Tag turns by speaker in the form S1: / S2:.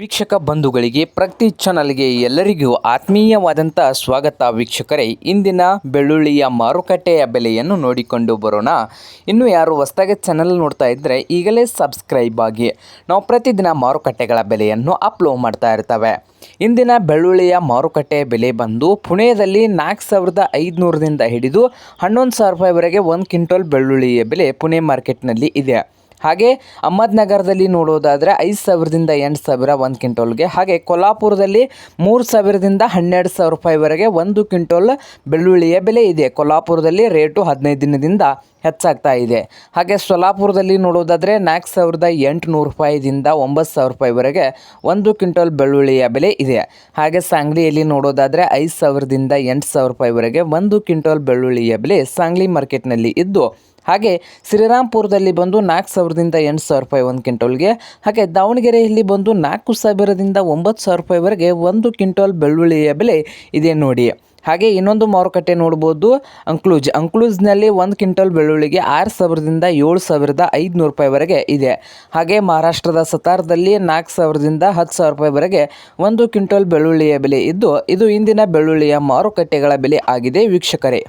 S1: ವೀಕ್ಷಕ ಬಂಧುಗಳಿಗೆ ಪ್ರತಿ ಚಾನಲ್ಗೆ ಎಲ್ಲರಿಗೂ ಆತ್ಮೀಯವಾದಂಥ ಸ್ವಾಗತ ವೀಕ್ಷಕರೇ. ಇಂದಿನ ಬೆಳ್ಳುಳ್ಳಿಯ ಮಾರುಕಟ್ಟೆಯ ಬೆಲೆಯನ್ನು ನೋಡಿಕೊಂಡು ಬರೋಣ. ಇನ್ನು ಯಾರು ಹೊಸದಾಗಿ ಚಾನಲ್ ನೋಡ್ತಾ ಇದ್ದರೆ ಈಗಲೇ ಸಬ್ಸ್ಕ್ರೈಬ್ ಆಗಿ. ನಾವು ಪ್ರತಿದಿನ ಮಾರುಕಟ್ಟೆಗಳ ಬೆಲೆಯನ್ನು ಅಪ್ಲೋಡ್ ಮಾಡ್ತಾ ಇರ್ತವೆ. ಇಂದಿನ ಬೆಳ್ಳುಳ್ಳಿಯ ಮಾರುಕಟ್ಟೆ ಬೆಲೆ ಬಂದು ಪುಣೆಯಲ್ಲಿ ನಾಲ್ಕು ಸಾವಿರದ ಐದುನೂರದಿಂದ ಹಿಡಿದು ಹನ್ನೊಂದು ಸಾವಿರ ರೂಪಾಯಿವರೆಗೆ ಒಂದು ಕ್ವಿಂಟಲ್ ಬೆಳ್ಳುಳ್ಳಿಯ ಬೆಲೆ ಪುಣೆ ಮಾರ್ಕೆಟ್ನಲ್ಲಿ ಇದೆ. ಹಾಗೆ ಅಹಮದ್ನಗರದಲ್ಲಿ ನೋಡೋದಾದರೆ ಐದು ಸಾವಿರದಿಂದ ಎಂಟು ಸಾವಿರ ಒಂದು ಕ್ವಿಂಟೋಲ್ಗೆ. ಹಾಗೆ ಕೊಲ್ಹಾಪುರದಲ್ಲಿ ಮೂರು ಸಾವಿರದಿಂದ ಹನ್ನೆರಡು ಸಾವಿರ ರೂಪಾಯಿವರೆಗೆ ಒಂದು ಕ್ವಿಂಟೋಲ್ ಬೆಳ್ಳುಳ್ಳಿಯ ಬೆಲೆ ಇದೆ. ಕೊಲ್ಹಾಪುರದಲ್ಲಿ ರೇಟು ಹದಿನೈದು ದಿನದಿಂದ ಹೆಚ್ಚಾಗ್ತಾ ಇದೆ. ಹಾಗೆ ಸೊಲಾಪುರದಲ್ಲಿ ನೋಡೋದಾದರೆ ನಾಲ್ಕು ಸಾವಿರದ ಎಂಟುನೂರು ರೂಪಾಯಿದಿಂದ ಒಂಬತ್ತು ಸಾವಿರ ರೂಪಾಯಿವರೆಗೆ ಒಂದು ಕ್ವಿಂಟಲ್ ಬೆಳ್ಳುಳ್ಳಿಯ ಬೆಲೆ ಇದೆ. ಹಾಗೆ ಸಾಂಗ್ಲಿಯಲ್ಲಿ ನೋಡೋದಾದರೆ ಐದು ಸಾವಿರದಿಂದ ಎಂಟು ಸಾವಿರ ರೂಪಾಯಿವರೆಗೆ ಒಂದು ಕ್ವಿಂಟಲ್ ಬೆಳ್ಳುಳ್ಳಿಯ ಬೆಲೆ ಸಾಂಗ್ಲಿ ಮಾರ್ಕೆಟ್ನಲ್ಲಿ ಇದ್ದು ಹಾಗೆ ಶ್ರೀರಾಮ್ಪುರದಲ್ಲಿ ಬಂದು ನಾಲ್ಕು ಸಾವಿರದಿಂದ ಎಂಟು ಸಾವಿರ ರೂಪಾಯಿ ಒಂದು ಕ್ವಿಂಟೋಲ್ಗೆ, ಹಾಗೆ ದಾವಣಗೆರೆಯಲ್ಲಿ ಬಂದು ನಾಲ್ಕು ಸಾವಿರದಿಂದ ಒಂಬತ್ತು ಸಾವಿರ ರೂಪಾಯಿವರೆಗೆ ಒಂದು ಕ್ವಿಂಟಲ್ ಬೆಳ್ಳುಳ್ಳಿಯ ಬೆಲೆ ಇದೆ ನೋಡಿ. ಹಾಗೆ ಇನ್ನೊಂದು ಮಾರುಕಟ್ಟೆ ನೋಡ್ಬೋದು. ಅಂಕ್ಲೂಜ್, ಅಂಕ್ಲೂಜ್ನಲ್ಲಿ ಒಂದು ಕ್ವಿಂಟಲ್ ಬೆಳ್ಳುಳ್ಳಿಗೆ ಆರು ಸಾವಿರದಿಂದ ಏಳು ಸಾವಿರದ ಐದುನೂರು ರೂಪಾಯಿವರೆಗೆ ಇದೆ. ಹಾಗೆ ಮಹಾರಾಷ್ಟ್ರದ ಸತಾರದಲ್ಲಿ ನಾಲ್ಕು ಸಾವಿರದಿಂದ ಹತ್ತು ಸಾವಿರ ರೂಪಾಯಿವರೆಗೆ ಒಂದು ಕ್ವಿಂಟಲ್ ಬೆಳ್ಳುಳ್ಳಿಯ ಬೆಲೆ ಇದ್ದು, ಇದು ಇಂದಿನ ಬೆಳ್ಳುಳ್ಳಿಯ ಮಾರುಕಟ್ಟೆಗಳ ಬೆಲೆ ಆಗಿದೆ, ವೀಕ್ಷಕರೇ.